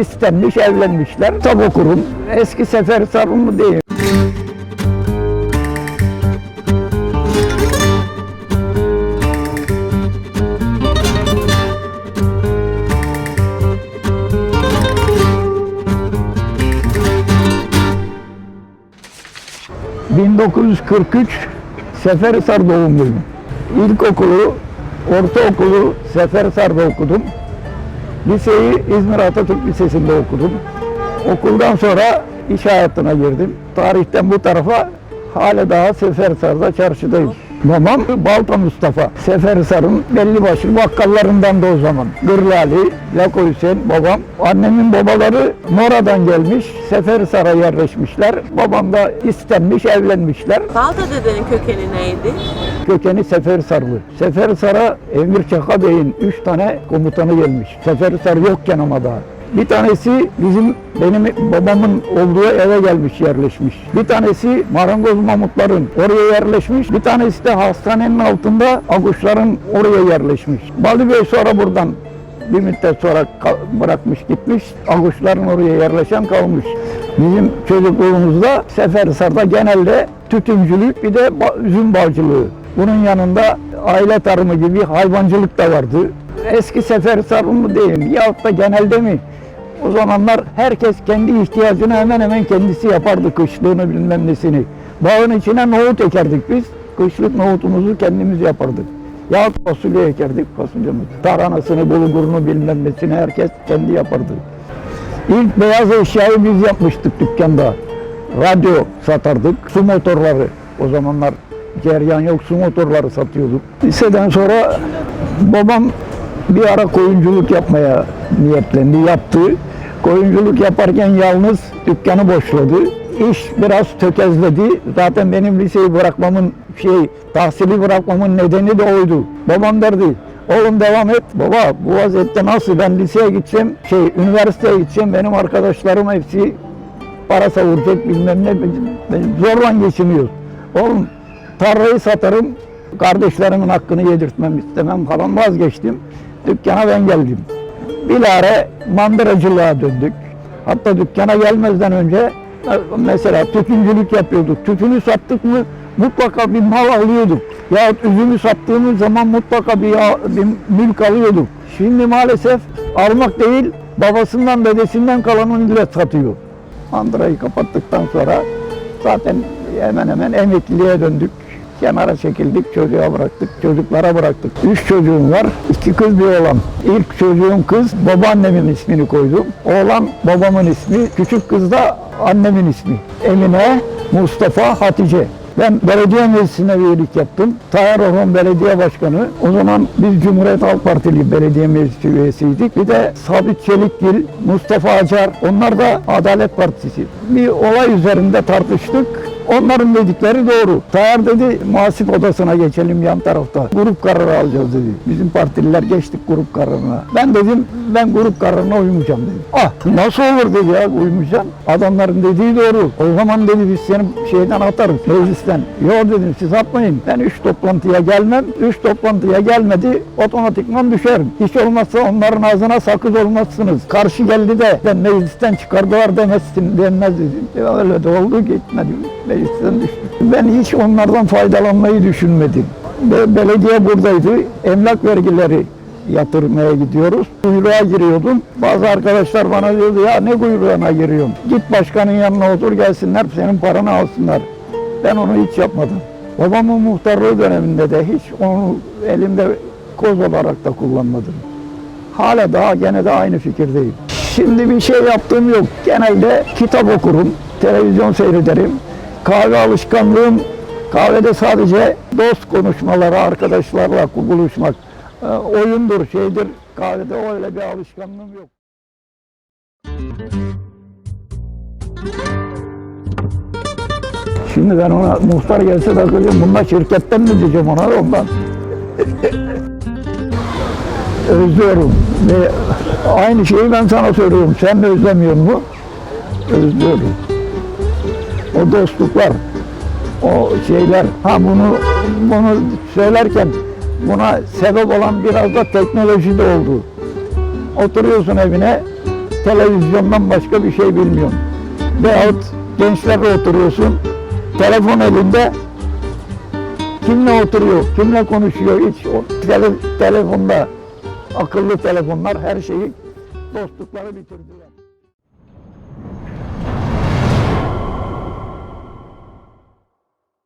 istenmiş, evlenmişler. Kitap okurum. Eski sefer sarımı değil. ...1943 Seferisar doğumluyum. İlkokulu, ortaokulu Seferisar'da okudum. Liseyi İzmir Atatürk Lisesi'nde okudum. Okuldan sonra iş hayatına girdim. Tarihten bu tarafa hala daha Seferisar'da çarşıdayız. Babam Balta Mustafa. Seferisar'ın belli başlı bakkallarından da o zaman. Gırlali, Lako Hüseyin babam. Annemin babaları Mora'dan gelmiş. Seferisar'a yerleşmişler. Babam da istenmiş, evlenmişler. Balta dedenin kökeni neydi? Kökeni Seferisarlı. Seferisar'a Emir Çaka Bey'in üç tane komutanı gelmiş. Seferisar yokken ama daha. Bir tanesi bizim benim babamın olduğu eve gelmiş yerleşmiş. Bir tanesi Marangoz Mamutların oraya yerleşmiş. Bir tanesi de hastanenin altında Aguşların oraya yerleşmiş. Balı Bey sonra buradan bir müddet sonra bırakmış gitmiş. Aguşların oraya yerleşen kalmış. Bizim çocukluğumuzda Seferisar'da genelde tütüncülük bir de üzüm bağcılığı. Bunun yanında aile tarımı gibi hayvancılık da vardı. Eski Seferisar mı diyeyim yahut da genelde mi? O zamanlar herkes kendi ihtiyacını hemen hemen kendisi yapardı kışlığını bilmem nesini. Bağın içine nohut ekerdik biz. Kışlık nohutumuzu kendimiz yapardık. Yahut fasulye ekerdik fasulyemizi. Taranasını, bulgurunu bilmem nesini herkes kendi yapardı. İlk beyaz eşyayı biz yapmıştık dükkanda. Radyo satardık, su motorları. O zamanlar ceryan yok, su motorları satıyorduk. Liseden sonra babam bir ara koyunculuk yapmaya niyetlendi, yaptı. Koyunculuk yaparken yalnız dükkanı boşladı. İş biraz tökezledi. Zaten benim liseyi bırakmamın şey, tahsili bırakmamın nedeni de oydu. Babam derdi, Oğlum devam et. Baba bu vaziyette nasıl ben liseye gideceğim, şey üniversiteye gideceğim. Benim arkadaşlarım hepsi para savuracak bilmem ne. Zorla geçiniyoruz. Oğlum tarlayı satarım, kardeşlerimin hakkını yedirtmem istemem falan vazgeçtim. Dükkana ben geldim. Bilare mandıracılığa döndük. Hatta dükkana gelmezden önce mesela tütüncülük yapıyorduk. Tütünü sattık mı mutlaka bir mal alıyorduk. Yahut üzümü sattığımız zaman mutlaka bir, bir mülk alıyorduk. Şimdi maalesef almak değil, babasından dedesinden kalanı millet satıyor. Mandırayı kapattıktan sonra zaten hemen hemen emekliliğe döndük. Kenara çekildik, çocuğa bıraktık, çocuklara bıraktık. Üç çocuğum var, iki kız bir oğlan. İlk çocuğum kız, babaannemin ismini koydum. Oğlan babamın ismi, küçük kız da annemin ismi. Emine, Mustafa, Hatice. Ben belediye meclisine üyelik yaptım. Tayyar Orhan Belediye Başkanı. O zaman biz Cumhuriyet Halk Partili belediye meclisi üyesiydik. Bir de Sabit Çelikgil, Mustafa Acar. Onlar da Adalet Partisi. Bir olay üzerinde tartıştık. Onların dedikleri doğru. Tayyar dedi muhasip odasına geçelim yan tarafta. Grup kararı alacağız dedi. Bizim partililer geçtik grup kararına. Ben dedim ben grup kararına uymayacağım dedim. Ah nasıl olur dedi ya uymayacaksın. Adamların dediği doğru. O zaman dedi biz seni şeyden atarız meclisten. Yok dedim siz atmayın. Ben üç toplantıya gelmem. Üç toplantıya gelmedi otomatikman düşerim. Hiç olmazsa onların ağzına sakız olmazsınız. Karşı geldi de ben meclisten çıkardılar demezsin denmez dedim. E, öyle de oldu gitmedim. Meclisten düştüm. Ben hiç onlardan faydalanmayı düşünmedim. Be- belediye buradaydı. Emlak vergileri yatırmaya gidiyoruz. Kuyruğa giriyordum. Bazı arkadaşlar bana diyordu ya ne kuyruğuna giriyorsun? Git başkanın yanına otur gelsinler senin paranı alsınlar. Ben onu hiç yapmadım. Babamın muhtarlığı döneminde de hiç onu elimde koz olarak da kullanmadım. Hala daha gene de aynı fikirdeyim. Şimdi bir şey yaptığım yok. Genelde kitap okurum, televizyon seyrederim. Kahve alışkanlığım, kahvede sadece dost konuşmaları, arkadaşlarla buluşmak, e, oyundur, şeydir. Kahvede öyle bir alışkanlığım yok. Şimdi ben ona muhtar gelse de kızım bunlar şirketten mi diyeceğim ona ondan. Özlüyorum ve aynı şeyi ben sana söylüyorum. Sen de özlemiyor mu? Özlüyorum. O dostluklar, o şeyler. Ha bunu bunu söylerken buna sebep olan biraz da teknoloji de oldu. Oturuyorsun evine, televizyondan başka bir şey bilmiyorsun. Veyahut gençlerle oturuyorsun, telefon elinde, kimle oturuyor, kimle konuşuyor hiç o tele- telefonda, akıllı telefonlar her şeyi dostlukları bitirdiler.